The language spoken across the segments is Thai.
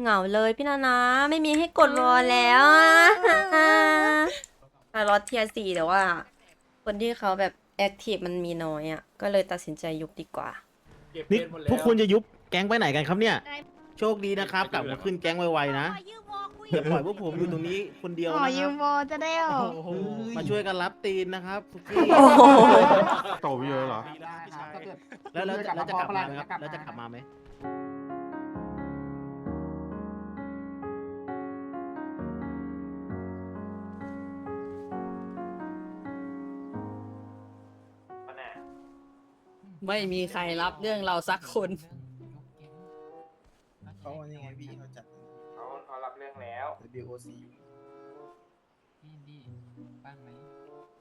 เหงาเลยพี่นานะ ไม่มีให้กดวอลแล้วคารอตเทียสี่แต่ว่า คนที่เขาแบบแอคทีฟมันมีน้อยอะ ก็เลยตัดสินใจยุบดีกว่านี่พวกคุณจะยุบแก๊งไปไหนกันครับเนี่ย โชคดีนะครับกลับมาขึ้นแก๊งไวๆนะอย่าปล่อยพวกผมอยู่ตรงนี้คนเดียวขอนะคยืรับมโมจะได้เหรอมาช่วยกันรับตีนนะครับทุกที่โอ้โห โตไปเยอะเหรอ แล้วแล้วแล้วจะกลับมาไหมครับแล้วจะกลับมาไหม ไม่มีใครรับเรื่องเราสักคน เขาว่ายังไงพี่เขาจัดเขาเขารับเรื่องแล้ว WOC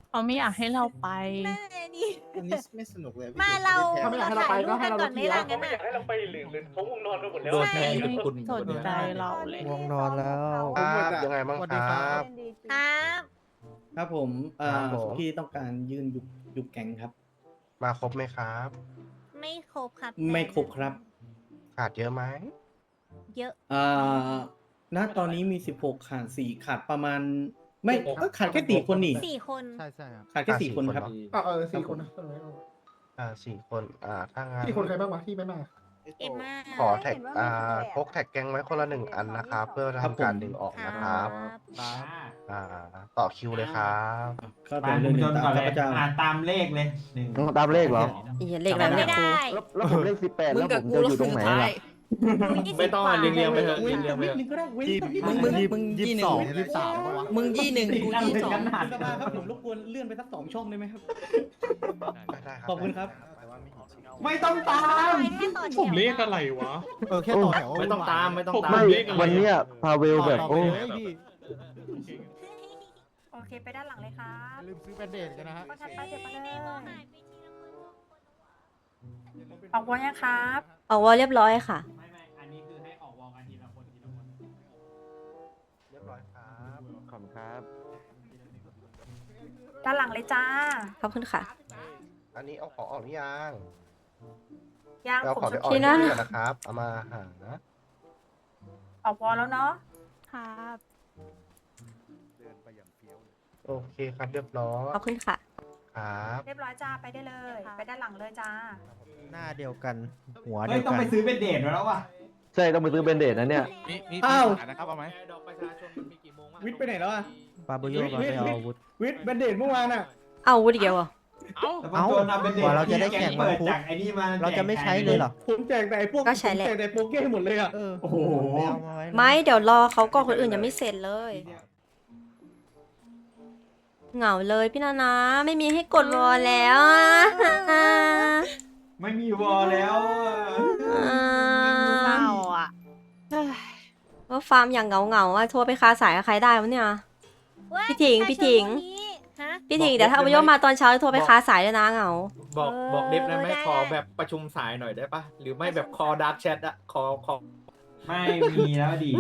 เขาไม่อยากให้เราไปแม่นี่อันนี้ไม่สนุกเลยพี่มาเราแถถ้าไม่อยากให้เราไปก็ให้เราก่อนไหมล่ะเขางั้นไม่อยากน่ะให้เราไปหรือหรือเขาวงนอนกันหมดแล้วโดนแทงไม่สนใจเราเลยง่วงนอนแล้วครับยังไงบ้างครับครับ ครับผมเอ่อครับผมพี่ต้องการยื่นยุบยุบแก๊งครับ มาครบไหมครับ ไม่ครบครับไม่ครบครับขาดเยอะไหมเยอะ เอ่อณตอนนี้มีสิบหกขาดสี่ขาดประมาณ ไม่ก็ขาดแค่สี่คนนี่สี่คน ใช่ใช่ครับขาดแค่สี่คนครับ อ่าเออสี่คนนะอ่าสี่คน อ่าถ้างั้นสี่คนใครบ้างวะที่ไม่มา เอ็มมาขอแท็กอ่าพกแท็กแกงไว้คนละหนึ่งอันนะครับ เพื่อทำการดึงออกนะครับ อ่า ต่อคิวเลยครับเข้าใจเรื่องหนึ่งตามข้าพเจ้าอ่านตามเลขเลยหนึ่งตามเลขเหรออีเหี้ยเลขอะไรจำไม่เนี่ยครูได้แล้วผมเลขสิบแปดมึงแล้วกับผมกูจะอเรายู่ตคืรองไหนสุดท้าล่ะยไม่ต้องอ่านเรียงเรียงไปเถอะเว้เรียยงเรียงไปนิเถดอะนึงก็ได้เว้ยมึงมึงมึงยี่หนึ่งยี่สิบสามวะมึงยี่หนึ่งกูยี่สองคุณสภาครับผมรบกวนเลื่อนไปสักสองช่องได้ไหมครับได้ครับขอบคุณครับ ไม่ต้องตาม แค่ต่อแถวผมเลขอะไรวะ เออแค่ต่อแถวไม่ต้องตามไม่ต้องตาม ไม่เลขอะไรวันเนี้ยพาเวลแบบโอ้โอ้ยพี่โอเคไปด้านหลังเลยครับลืมซื้อแบนเดดกันนะฮะก็ทัดไปเดี๋ยวไปเลยออกวอยังครับเอาวอลเรียบร้อยค่ะ ไม่ไม่อันนี้คือให้ออกวอลกันทีละคนทีละคนเรียบร้อยครับขอบคุณครับ ด้านหลังเลยจ้าขอบคุณค่ะ อันนี้เอาของออกหรือยัง ย่างเอาผมของสที่ออกที่ที่นั่นนี่นะครับ เอามาหาออกวอแล้วเนาะครับโอเคครับเรียบร้อยขอบคุณค่ะ ครับ เรียบร้อยจ้าไปได้เลย ไปด้านหลังเลยจ้า หน้าเดียวกัน หัวเฮ้เดียยวต้องกัน ไปซื้อเป็นเดทแล้ววะใช่ต้องไปซื้อเบนเดตนะเนี่ยอ้าวนะครับ เอาไหมดอกประชาชนมันมีกี่โมงวะวิทย์ไปไหนแล้วอะปาโบโยก็ไปเอาอาวุธ วิทย์แบนเดตเมื่อวานอะ เอาวุฒิเดียวเหรอ่ะแต่บางคนเอาเป็นเดทกว่าเราจะได้แข่งวันพุธเปิจากไอ้นี่มาเราจะไม่ใช้เลยเหรอ ผมแจกแต่ไอ้พวกก็ใช้แหละ ผมแจกแต่โปเก้หมดเลยอะเออโอ้โหไปเอามาไว้เลยไม่เดี๋ยวรอเขาก่อนคนอื่นยังไม่เสร็จเลย เหงาเลยพี่นานะไม่มีให้กดวอลแล้วไม่มีวอลแล้วเศร้าอะว่าฟาร์มอย่างเหงาเหงาๆอะโทรไปคาสายกับใครได้วะเนี่ย พี่ถิงพี่ถิง ฮะ พี่ถิงเดี๋ยวถ้าเอาโยมมาตอนเช้าโทรไปคาสายเลยนะเหงา บอกเออบอกเดฟได้ไหมได้ ขอแบบประชุมสายหน่อยได้ปะหรือไม่แบบคอดาร์กแชทอะคอคอไม่มีแล้วดิ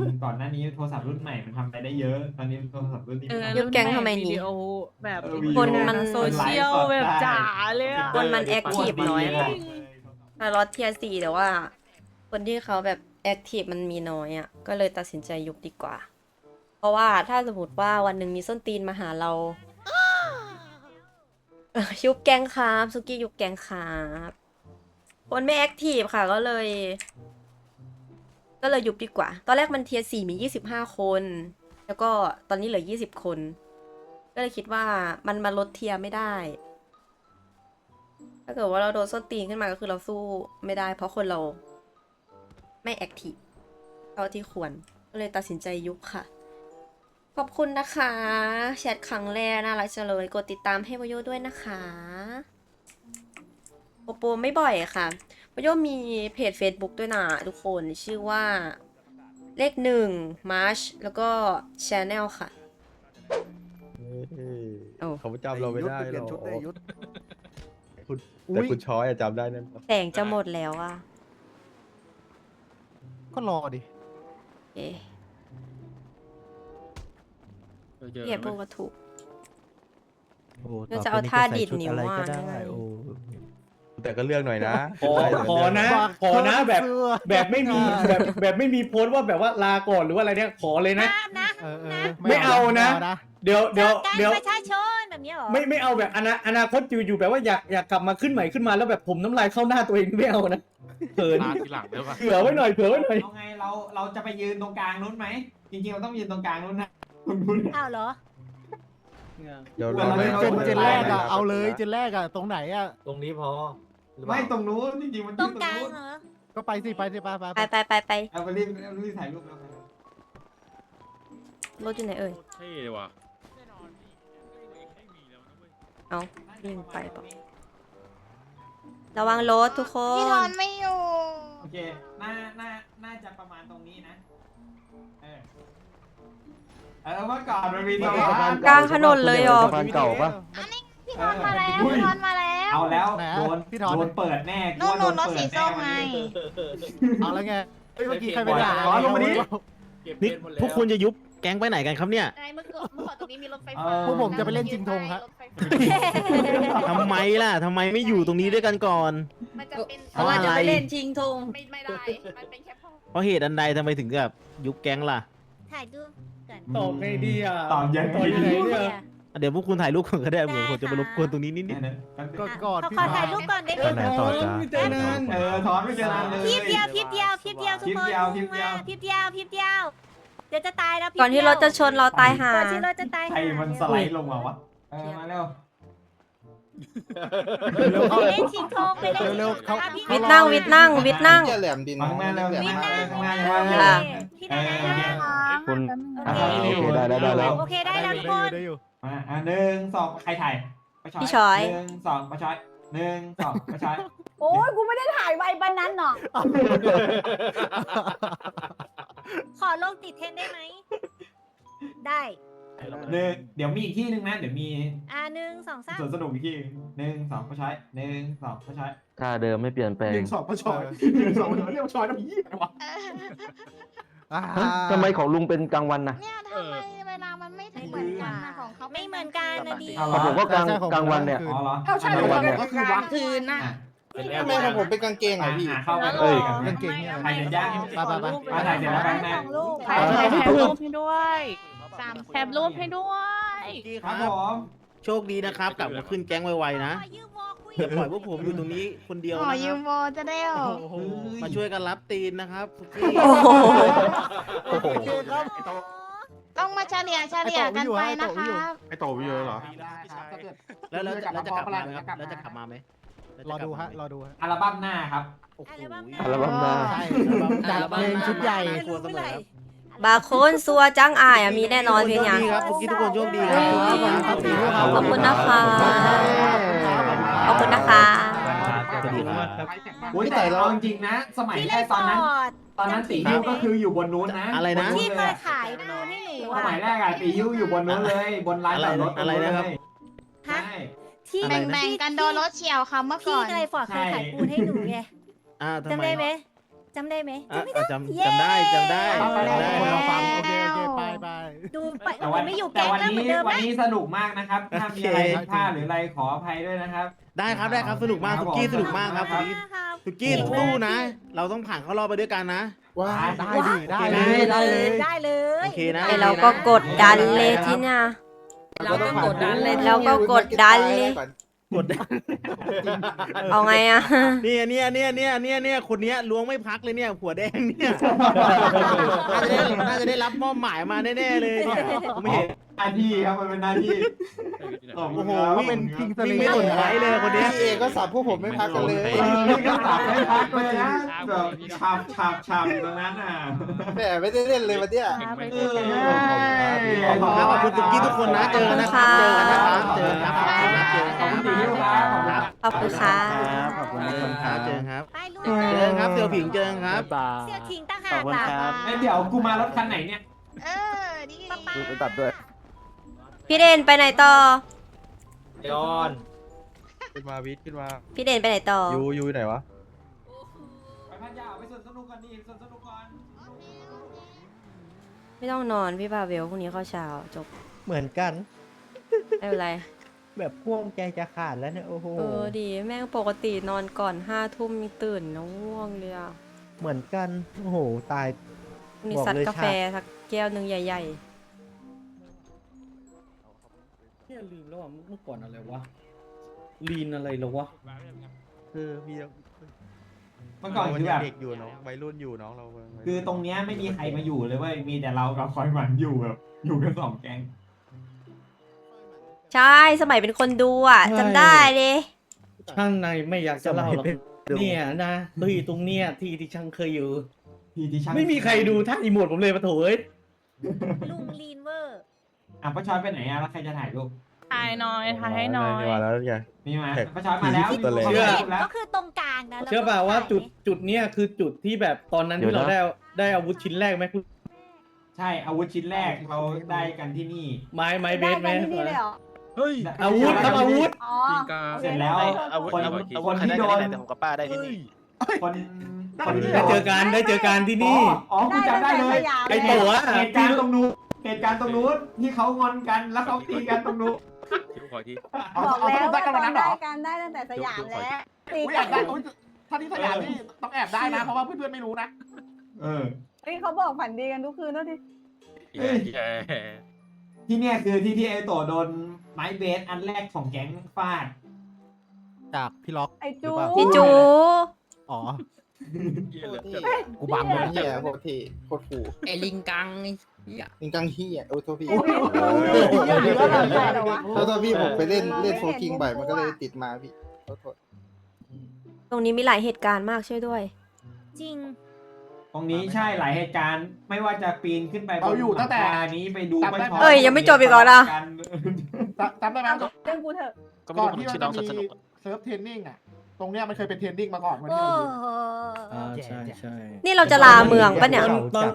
มันก่อนหน้านี้โทรศัพท์รุ่นใหม่มันทำไปได้เยอะ ตอนนี้โทรศัพท์รุ่นนี้เออยุบแก๊งทำไมนี่วิดีโอแบบเออวิดีโอคนมัน โซเชียลแบบจ๋าเลยอะคนมัน active น้อยอะคารอตเทียสี่แต่ว่า คนที่เขาแบบแอคทีฟมันมีน้อยอะก็เลยตัดสินใจยุบดีกว่า เพราะว่าถ้าสมมติว่าวันหนึ่งมีส้นตีนมาหาเราเอ่อ ยุบแกงครับซุกี้ยุบแกงครับคนไม่แอคทีฟค่ะก็เลย ก็เลยยุบดีกว่า ตอนแรกมันเทียสี่มียี่สิบห้าคน แล้วก็ตอนนี้เหลือยี่สิบคน ก็เลยคิดว่ามันมาลดเทียร์ไม่ได้ ถ้าเกิดว่าเราโดนส้นตีนขึ้นมาก็คือเราสู้ไม่ได้ เพราะคนเราไม่แอคทีฟเท่าที่ควร ก็เลยตัดสินใจยุบค่ะ ขอบคุณนะคะแชทครั้งแรกน่ารักจังเลยกดติดตามให้วโยด้วยนะคะโปโปไม่บ่อยค่ะวโยมีเพจ Facebook ด้วยนะทุกคนชื่อว่าเลขหนึ่งมาร์ชแล้วก็ Channel ค่ะโอ้เขาจำเราไม่ได้หรอกคุณอุ๊แต่ยคุณช้อยอะจำได้แน่นอนแสงจะหมดแล้วอะก็รอดิ เอ๊ะ เหยียบพวกวัตถุ โอ้เราต่จะไปเอานี้ท่าใส่ดีดชุนิ้วอะไรก็อะได้ได้ไงโอ้แต่ก็เลือกหน่อยนะขอขอนะ ขอนะแบบแบบไม่มีแบบแบบไม่มีโพสต์ว่าแบบว่าลาก่อนหรือว่าอะไรเนี่ยขอเลยนะนะเออเออไม่เอานะ เดี๋ยวเดี๋ยวการเดี๋ยวประชาชนแบบนี้เหรอไม่ไม่เอาแบบอนาอนาคตอยู่อยู่แบบว่าอยากอยากกลับมาขึ้นใหม่ขึ้นมาแล้วแบบผมน้ำลายเข้าหน้าตัวเองไม่เอานะเขินมาทีหลังได้ปะเผื่อไว้หน่อยเผื่อไว้หน่อย เอาไงเราเราจะไปยืนตรงกลางนู้นไหมจริงๆเราต้องยืนตรงกลางนู้นนะ ตรงนู้นอ้าวเหรอ เดี๋ยวเออเจนเจนแรกอะเอาเลยเจนแรกอะตรงไหนอะตรงนี้พอหรือเปไม่ล่าตรงนู้นจริงๆมันตรยืงนกลางนู้นเหรอ ก็ไปสิไปสิไปไปไปไปไปไปเอาไปรีบเอารีบถ่ายรูปแล้วกันรถอยู่ไหนเอ่ยเท่เลยว่ะเอาวิ่งไปเปล่าระวังรถทุกคนพี่ทอนไม่อยู่ โอเคน่าน่าน่าจะประมาณตรงนี้นะเออ เออเมื่อก่อนมันมีตรงกลางถนนเลยเหรอบ้านเก่าปะพี่ทอนมาแล้วพี่ทอนมาแล้วเอาแล้วไหนอะโดนพี่ถอนโดนเปิดแน่นู่นกลัวนู่นรถโดเปิดสีส้มแน่ไงเอาแล้วไงเฮ้ยเมื่อกี้ใครไปด่าขอลงมาดิเก็บนี่เพชรหมดแล้วพวกคุณจะยุบแก๊งไปไหนกันครับเนี่ยใช่เมื่อก่อนเมื่อก่อนตรงนี้มีรถไฟเอฟ้าอพวกผมจะไปเล่นจิงทงครับทำไมล่ะทำไมไม่อยู่ตรงนี้ด้วยกันก่อนมันจะเป็นเพราะว่าจะไปเล่นชิงธงไม่ไม่ได้มันเป็นแค่พ่อเพราะเหตุอันใดทำไมถึงแบบยุบแก๊งล่ะถ่ายรูปก่อน ตอบไงดีอะตอบยังตอบยังไงเนี่ยเนี่ยอะเดี๋ยวพวกคุณถ่ายรูปก่อนก็ได้เหมือนผมจะไปรบกวนตรงนี้นิดนิด เนี่ยก็ก่อนขอพี่ขอถอถ่ายนรูปก่อนได้ไหมไปไหนต่อจ๊ะไม่เจอนานเออถอนไม่เจอนานเลย พีบเดียวพีบเดียวพีบเดียวทุกคนพีบเดียวพีบเดียวมาพีบเดียวพีบเดียว เดี๋ยวจะตายแล้วพีบก่อนที่รถจะชนเราตายห่า ก่อนที่รถจะตายใครมันสไลด์ลงมาวะเออมาเร็วเร็ว ไปเข้าเล่นชิงทงไปเล่นเร็วๆเขาอะพี่วิทย์นั่งวิทย์นั่งวิทย์นั่งแหลมดินมาข้างหน้าเร็ววิทย์นั่งข้างหน้าโอข้างหเคน้า พี่ได้แล้วนะคะคุณ โอเคโอเคได้ได้ได้แล้ว โอเคได้แล้วทุกคนได้อยู่มาอะหนึ่งสองใครถ่ายประชอยพี่ช้อย หนึ่งสองประชอยหนึ่งสองประชอยโอ้ยกูไม่ได้ถ่ายไว้บันนั้นหรอกขอลงติดเทรนด์ได้ไหม ได้ หนึ่งเดี๋ยวมีอีกที่หนึ่งนะ เดี๋ยวมีอ่าหนึ่งสองสามสวนสนุกอีกที่หนึ่งสองประชอยหนึ่งสองประชอยท่าเดิมไม่เปลี่ยนแปลงหนึ่งสองประชอยหนึ่งสองประชอยเรียกประชอยน้ำยี่อะไรวะทำไมของลุงเป็นกลางวันนะเนี่ยทำไมเวลามันไม่เหมือนกันนะของเขาไม่เหมือนกันนะดีเอาเหรของผมก็กลางกลางวันเนี่ย อ๋อเหรอเอาใช่กลางวันเนี่ยก็คือวักคืนนะอะเป็นแอทำปไมของผมเป็นกางเกงอะอะพี่อะเข้าไปเอ้ยกันกางเกงเนี่ยใครจะย่างไปไปไปมาถ่ายเสร็จแล้วไปแม่ ถ่ายถ่ายถ่ายรูปให้ด้วย แถมรูปให้ด้วยครับผมโชคดีนะครับกลับมาขึ้นแก๊งไวๆนะขอยืมวอคุยอย่าปล่อยพวกผมอยู่ตรงนี้คนเดียวขอนะคยืรับมวอจะได้เหรอโอ้โหมาช่วยกันรับตีนนะครับทุกที่โอ้โห โอ้โหครับ ต้องมาเฉลี่ยเฉลี่ยกันไปนะคะไอโตวิวเหรอแล้วแล้วจะแล้วจะกลับมาไหมครับแล้วจะกลับมาไหมแล้วจรอกลับดูมาฮะไหมรอดูฮะ อัลบั้มหน้าครับ โอ้โหอัลบั้มหน้า ใช่จัดเพลงชุดใหญ่กลัวเสมอครั บบาร์โคนซัวจังอายอะมีแน่นอนเพลงยังโชคดีครับทุกที่ทุกคนโชคดีครับขอบคุณนะคะ ขอบคุณนะคะ สวัสดีครับ โอ้ยแต่เราจริงๆนะ สมัยที่แรเล่กนตอนนั้นฟอร์ดตอนนั้นตีฮิ้วก็คืออยู่บนนู้นนะอะไรนะ ที่เคยขายนูนให้หนูสอะมัยแรกอะตีฮิ้วอยู่บนนู้นเลย บนร้านจอดรถอะไรนะครับ ใช่ ที่อะไรนะแบ่งๆกันโดนรถเฉียวค่ะเมื่อก่อนพี่เคยฟอร์ดเคยขายปูนให้หนูไงอ่าทำจำไมได้ไหม จำได้ไหมอะจำไม่อะได้จำจำได้จำได้เอาไปเลยจำได้คนเราฟังโอเคโอเคไปไป ดูไปแต่วันไม่อยู่แต่แก๊งวันแล้วเหมือนนี้เดิมวันนะ นี้สนุกมากนะครับ ถ้ามีอะไรผิดพลาดหรืออะไรขออภัยด้วยนะครับ ได้ครับได้ครับสนุกมากครับสุกี้ผมสนุกมากครับสุกี้สุกี้สู้นะ เราต้องผ่านเข้ารอบไปด้วยกันนะ ว้าได้ดิได้เลยได้เลย ได้เลยโอเคนะ ไอเราก็กดดันเลยที่เนี่ยเราก็กดดันเลย เราก็กดดันเลย กด เอาไงอะเนี่ยเนี่ยเนี่ยเนี่ยเนี่ยเนี่ยคนเนี้ยล้วงไม่พักเลยเนี่ย หัวแดงเนี่ยน่าจะได้น่าจะได้รับมอบหมายมาแน่ๆเลยเนี่ยผมเห็นหน้าที่ครับมันเป็นหน้าที่โอ้โหเขาเป็นคิงสวิ่ลิงงไม่สนใจเลยคนเนี้ย พี่เอก็สับพวกผมไม่พักกันเลยเออนี่ก็ตัดไม่พักเลยนะแบบฉาบฉาบฉาบอยู่ตรงนั้นอะ แหมไม่ได้เล่นเลยวันเนี้ยเออขอบคุณครับขอบคุณสุกี้ทุกคนนะเจอกันนะครับเจอกันนะครับเจอกันครับเจอกันขอบคุณตีฮิ้วครับขอบคุณครับขอบคุณค่ะขอบคุณทุกคนครับเจอกันครับไปลูกเจอกันครับเซียวผิงเจอกันครับ เสี่ยวทิ้งต่างหากล่ะเอ้ยเดี๋ยวกูมารถคันไหนเนี่ย เออดีป้าป้าไปตัดด้วย พี่เด่นไปไหนต่อย้อนขึ้นมาวิทขึ้นมาพี่เด่นไปไหนต่อ ยูยูไหนวะไปพัทยาไปสวนสนุกก่อนดิสวนสนุกก่อนไม่ต้องนอนพี่พาเวลพรุ่งนี้เข้าเช้าจบ เหมือนกัน ไม่เป็นไร แบบพ่วงใจจะขาดแล้วเนี่ย โอ้โห เออดี แม่งปกตินอนก่อนห้าทุ่มมีตื่นนะง่วงเลยอะเหมือนกัน โอ้โห ตายมีบอกซัดเลยกาแฟชาสักแก้วหนึ่งใหญ่เลืมแล้วว่าเมื่อก่อนอะไรวะลีนอะไรเหรอวะ คือมีเมื่อก่อนคือแบบเด็กอยู่น้องวัยรุ่นอยู่น้องเราคือตรงเนี้ยไม่มีใครมาอยู่เลยเว้ยมีแต่เรากับคอยหมันอยู่แบบ อยู่กันสองแก๊งๆใช่สมัยเป็นคนดูอะจำได้เลยช่างในไม่อยากจะเล่าหรอกเนี่ยนะที่ตรงเนี้ยที่ที่ช่างเคยอยู่ที่ที่ช่างไม่มีใครดูท่าอีโมดผมเลยปะโถเอ้ยลุงลีนเวอร์อะป้าชอยไปไหนอะแล้วใครจะถ่ายรูป ถ่ายหน่อยถ่ายให้หน่อย มาแล้วไงมีมาแท็กป้าชอยมาแล้วที่สุดเลยมีเชื่อรูปแล้ว ก็คือตรงกลางนะเชื่อเปล่าว่าจุดจุดเนี้ยคือจุดที่แบบตอนนั้นที่เดี๋เรายวนะได้ได้อาวุธชิ้นแรกไหมคุณใช่อาวุธชิ้นแรกเราได้กันที่นี่ ไม้ไม้เบสไหมเฮ้ย อาวุธครับอาวุธ อ๋อเสร็จแล้วอาวุธคนอาวุธคนที่โดนผมกับป้าได้ที่นี่ คนคนที่ได้เจอกันได้เจอกันที่นี่ อ๋อคุณจำได้เลยไอ้ตัวอะเหตุการณ์ตรงนู้นเหตุการณ์ตรงนู้นที่เขางอนกันแล้วเขาตีกันตรงนู้น บอกแล้วว่าตอนได้กันได้ตั้งแต่สยามแล้วตีอยากได้อุ๊ยถ้าที่สยามนี่ต้องแอบได้นะ เพราะว่าเพื่อนๆไม่รู้นะ เออ นี่เขาบอกฝันดีกันทุกคืนแล้วดิที่เนี่ยคือที่ที่ไอโตโดนไม้เบสอันแรกของแก๊งฟาด จากพี่ล็อก ไอจูพี่จู อ๋อกูบังเลยเนี่ยโคตรเท่โคตรฟูไอ้ลิงกังไอ้ เหี้ยจริงจังเฮียโอ้โทษพี่โอ้ยเยอะเลยเหรอวะโทษพี่ผมไปเล่นเล่นโฟกิงบ่อยมันก็เลยติดมาพี่ขอโทษตรงนี้มีหลายเหตุการณ์มากช่วยด้วย จริง ตรงนี้ใช่หลายเหตุการณ์ไม่ว่าจะปีนขึ้นไปบนเราอยู่ตั้งแต่หลัคานี้ไปดูจำได้ปชเอ้ยยังไม่จบอีกเหรอนะกันจำได้ไหมเรื่องกูเถอะก่อนที่มันจะมีเซิร์ฟเทรนนิ่งอะต รงเนี้ยมันเคยเป็นเทรนนิ่งมาก่อนวันโอ้นี้โหอ่าใช่ใช่ นี่เราจะลาเมืองปะเนี่ย ตอนตอน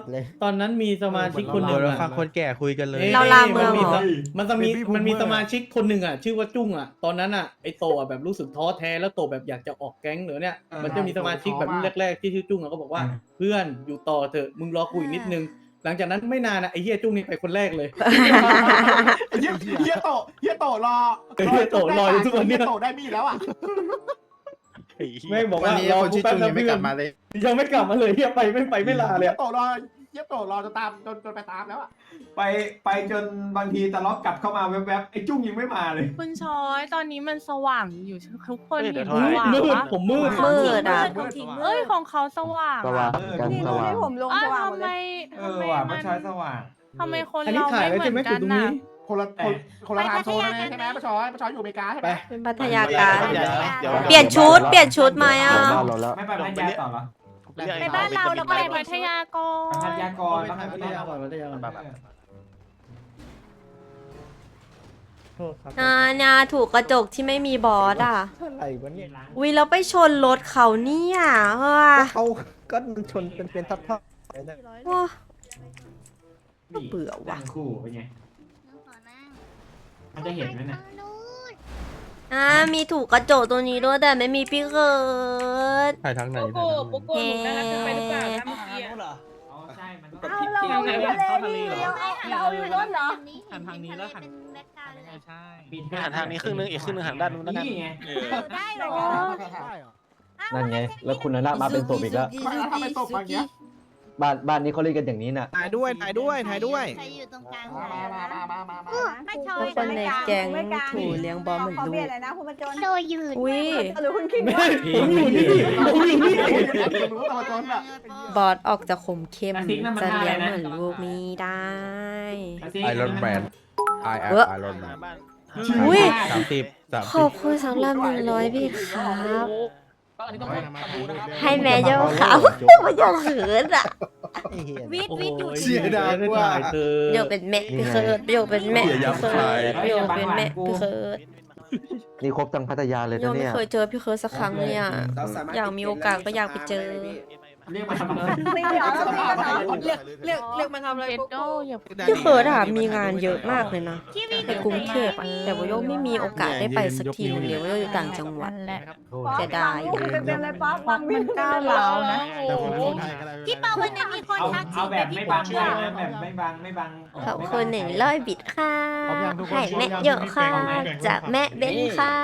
ตอนนั้นมีสมาชิกคนหนึ่งเราอะ ฟังคนแก่คุยกันเลย เราลาเมืองเหรอ มันจะมี Baby boomer มันมีสมาชิกคนหนึ่งอะ ชื่อว่าจุ้งอะ ตอนนั้นอะไอโตอะแบบรู้สึกท้อแท้แล้วโตแบบอยากจะออกแก๊งเหนือเนี่ยเออมันจะมีสมาชิกแบบรุ่นแรกๆที่ชื่อจุ้งอะก็บอกว่า อ่า เพื่อนอยู่ต่อเถอะมึงรอกูอีกนิดนึง หลังจากนั้นไม่นานนะไอเฮียจุ้งนี่ไปคนแรกเลย เฮียเฮียโตเฮียโตรอเฮียโตรออยู่ทุกวันเนี้ยเฮียโตได้มีดแล้วอะ แม่งบอกว่ารอกูแป๊บนะเพื่อนยังไม่กลับมาเลยเฮียไปไม่ไปไม่ลาเลยเฮียอะโตรอเฮียโตรอจะตามจนจนไปตามแล้วอะไปไปจนบางทีตะล็อกกลับเข้ามาแวบๆไอ้จุ้งยังไม่มาเลยคุณชอยตอนนี้มันสว่างอยู่ทุกคนเห็นสมืดว่างมืดปะผมมืดมืดอะของทิ้งมืเอ้ยดของเขาสว่างสว่างอะกันนี่สดูว่างที่ผมลงเอ้สยว่างหมทำดไมเลยเอทำอไมว่ะมัมันนใช้สว่าง ทำไมคนอันนี้เราถ่ายไม่แล้วเหมืใช่อนไหมกัจุดนตรงน่ะนี้ คนละคนคนละไทม์โซนเลยใช่ไหมป้าชอยป้าชอยอยู่อเมริกาใช่ไหไปมเป็นพัทยาการเดี๋ยวเดี๋ยวเปลี่ยนชุด เปลี่ยนชุดไหมอะ เราแล้วไม่ไปพัทยาต่อเหรรอไปบ้านเราแล้วก็ไปไปพัทยาก่อไปพัทนยาก่อนไปแล้วถ่ายค่พัอยทไปยาก่อนพัทยาก่อนแบบโทษครับอ่าเนี่ยถูกกระจกที่ไม่มีบอสอะอะไรวะเนี่ยวิเราไปชนรถเขาเนี่ยเฮ้ยเขาก็มันชนเป็นเป็นทับทับโอ้นี่เบื่อว่ะนั่งคู่เป็นไง มันจะเห็นไหมน่ะอ่ามีถูกกระจกตัวนี้ด้วยแต่ไม่มีพี่เกิด ถ่ายทางไหนถ่ายทางไหนเฮ้อ๋อใช่ มันต้องเอาเราอยู่ทะเลนี่เราอยู่รถเหรอ หันทางนี้แล้วหันใช่หันทางนี้ครึ่งนึงอีกครึ่งนึงหันด้านนู้นแล้วกัน นี่ไงได้เหรอ นั่นไง แล้วคุณน่ะมาเป็นศพอีกแล้วถ้าไปตกมาอย่างเงี้ย บ้านบ้านนี้เขาเล่นกันอย่างนี้น่ะ ถ่ายด้วยถ่ายด้วยถ่ายด้วย ใครอยู่ตรงกลางมามามามามามาไม่ชอทุยกคนในแก๊งถูเลี้ยงบอลเหมือนขอลูเปลี่ยกนเลยนะคุณประจนโดยยืนอุ้ยหรือคุณคิงไม่ผมอยู่นี่ผมอยู่นี่รู้ตัวจนอะบอสออกจะขมเข้มจะเลี้ยงเหมือนลูกไม่ได้ไอรอนแมนไอแอเออไอรอนแมนอุ้ยสามสิบสามขสิอบบคุณสำหรับหนึ่งร้อยพี่ครับ อันนี้ต้องดูนะครับให้แม่โยกเขาไม่อยากเขินอะวิทวิทอยู่เสียดายว่าเธอโยกเป็นแม่พี่เคิร์ดโยกเป็นแม่พี่เคิร์ดโยกเป็นแม่พี่เคิร์ดนี่ครบทั้งพัทยาเลยโยนะกไม่เนี่ยเคยเจอพี่เคิร์ดสักครั้งเลยอะอยากมีโอกาสก็อยากไปเจอ เรียกมาทำอะไรตีเหรอแล้วตีกันเหรอเรียกเรียกเรียกมาทำอะไรเอ็ดโกโดโก้อย่าที่เคิร์ดอะมีงานเยอะมากเลยนะที่วิ่งในกรุงเทพอะแต่ว่าโยกไม่มีโอกาสได้ไปสักทีนึงเลยว่าโยอยู่ต่างจังหวัดนั่นแหละเสียดายฟังเต็มๆเลยป๊อปฟังมันก้าวร้าวนะแต่ผมพูดไทยก็ได้พี่เปาวันนั้นมีคนเอาทักเอาแบบไม่บังเลยนะแบบไม่บังไม่บังขอบคุณหนึ่งร้อยบิตค่ะให้แม่เยอะค่ะจากแม่เบนค่ะ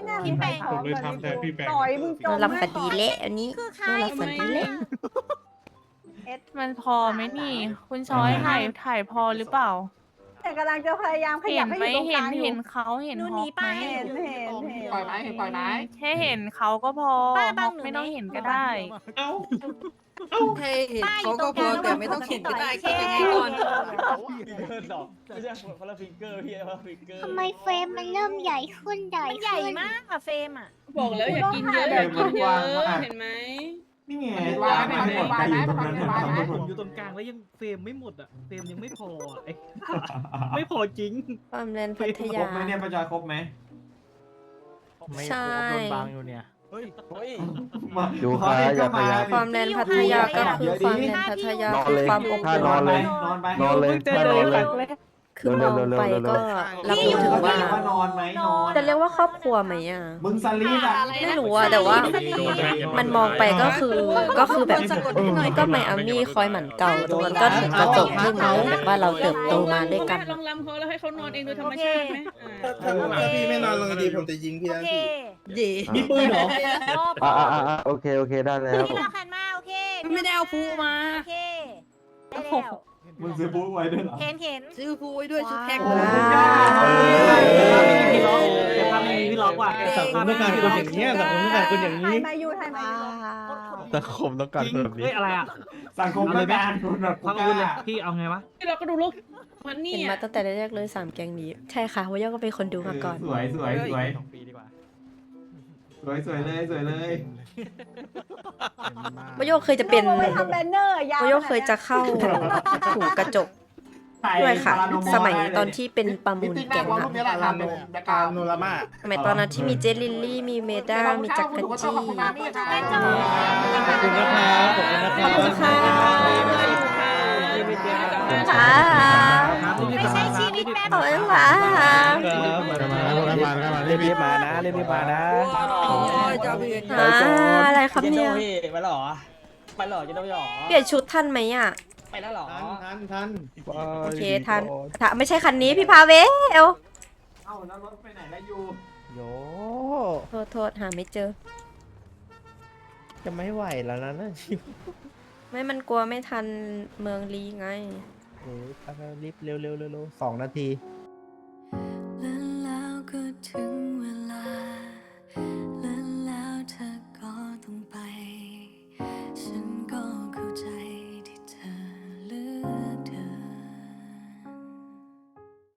ไม่น่ามีใครขอเลยต่อยมึงจนอมนหลับฝันดีเละอันนี้นอนหลับฝันดีเละมันพอไหมนี่ คุณช้อยถ่ายถ่ายพอหรือเปล่า แต่กำลังจะพยายามขเห็ยับนให้ไหมอยู่ตรงกเห็นลางอยู่ เห็นเขาเห็นฮอกไหมเห็นเห็นเห็น ปล่อยไหมเห็นปล่อยไหมแค่เห็นเขาก็พอฮอกไม่ต้องเห็นก็ได้ ให้เห็นเขาก็พอแต่ไม่ต้องเห็นก็ได้คิดยังไงก่อนไม่ใช่คนละฟิงเกอร์พี่ว่าฟิงเกอร์ทำไมเฟรมมันเริ่มใหญ่ขึ้นใหญ่ใหญ่มากอะเฟรมอะบอกแล้วอย่ากินเยอะอย่ากินเยอะเห็นไหมนี่ไงวางไม่หมดไปอยู่ตรงนั้นผมอยู่ตรงกลางแล้วยังเฟรมไม่หมดอะเฟรมยังไม่พออะไอ้ไม่พอจริงความแลนด์พัทครยาบไหมเนี่ยประจอยครบไหมใช่เฮ้ยดูค่ะอย่าพยายาม ความแลนด์พัทยาก็คือความแลนด์พัทยานอนคือเลยความอบถ้าอุ่นนอนเลยนอนไปนอนเลยเจอถ้านเลอยนเลย คือมองไปก็รับรู้ถึงว่า ว่านอนไหมนอนจะเรียกว่าครอบครัวไหมอะ มึงสลีปอะไม่รู้อะแต่ว่ามันมองไปก็คือก็คือแบบเออก็ไมอามี่คอยหมั่นเก่าตรงนั้นก็ถึงกระจกที่มันแบบว่าเราเติบโตมาด้วยกัน ลองลำเขาแล้วให้เขานอนเองโดยธรรมชาติไหมถ้าพี่ไม่นอนลงดีผมจะยิงพี่โอเคดีมีปืนเหรออ่าอ่าอ่าโอเคโอเคได้แล้ว พี่เราขันมาโอเค ไม่ได้เอาพูมา โอเคได้แล้ว มึงซื้อบุ๊กไว้ด้วยเหรอ เห็นเห็น ซื้อพูไว้ด้วยชุดแท็กว้าวพี่ล็อกแต่ภาพไม่มีพี่ล็อกว่ะสังคมต้องการคนอย่างนี้ยสังคมต้องการคนอย่างถ่านี้ยมาอยู่ถ่ายมาอยู่ สังคมต้องการคนแบบนี้ เฮ้ยอะไรอะสังคมต้องการคนแบบพักอาวุธเลยพี่เอาไงวะ เราก็ดูลูกมันนี่เห็นมาตั้งแต่แรกๆเลยสามแกงนี้ ใช่ค่ะวายก็เป็นคนดูมาก่อน สวยสวยสวย สองปีดีกว่า สวยสวยเลยสวยเลยวายเคยจะเป็นอาไปทำแบนเนอร์ยาววายเคยจะเข้าถูกกระจกด้วยค่ะ สมัยตอนที่เป็นประมูลแกงอะกาโนรามาสมัยตอนนั้นที่มีเจลิลลี่ มีเมด้า มีจักรจี้ขอบคุณนะครับขอบคุณนะครับขอบคุณค่ะค่ะไม่ใช่ ชีวิตแป๊บขอบคุณค่ะครับรีบๆมานะรีบๆมานะจะเพียนอ่าอะไรครับเนี่ยไปหรอไปหรอจะต้องหรอเปลี่ยนชุดทันไหมอะ ไปแล้วหรอทันทันโอเคทันถ้าไม่ใช่คันนี้พี่พาเวลเอ้าแล้วรถไปไหนแล้วอยู่โยโทษโทษหาไม่เจอ จะไม่ไหวแล้วนะนะชิวไม่มันกลัวไม่ทันเมืองลีไง เออไปๆรีบเร็วเร็วเร็วเร็วสองนาที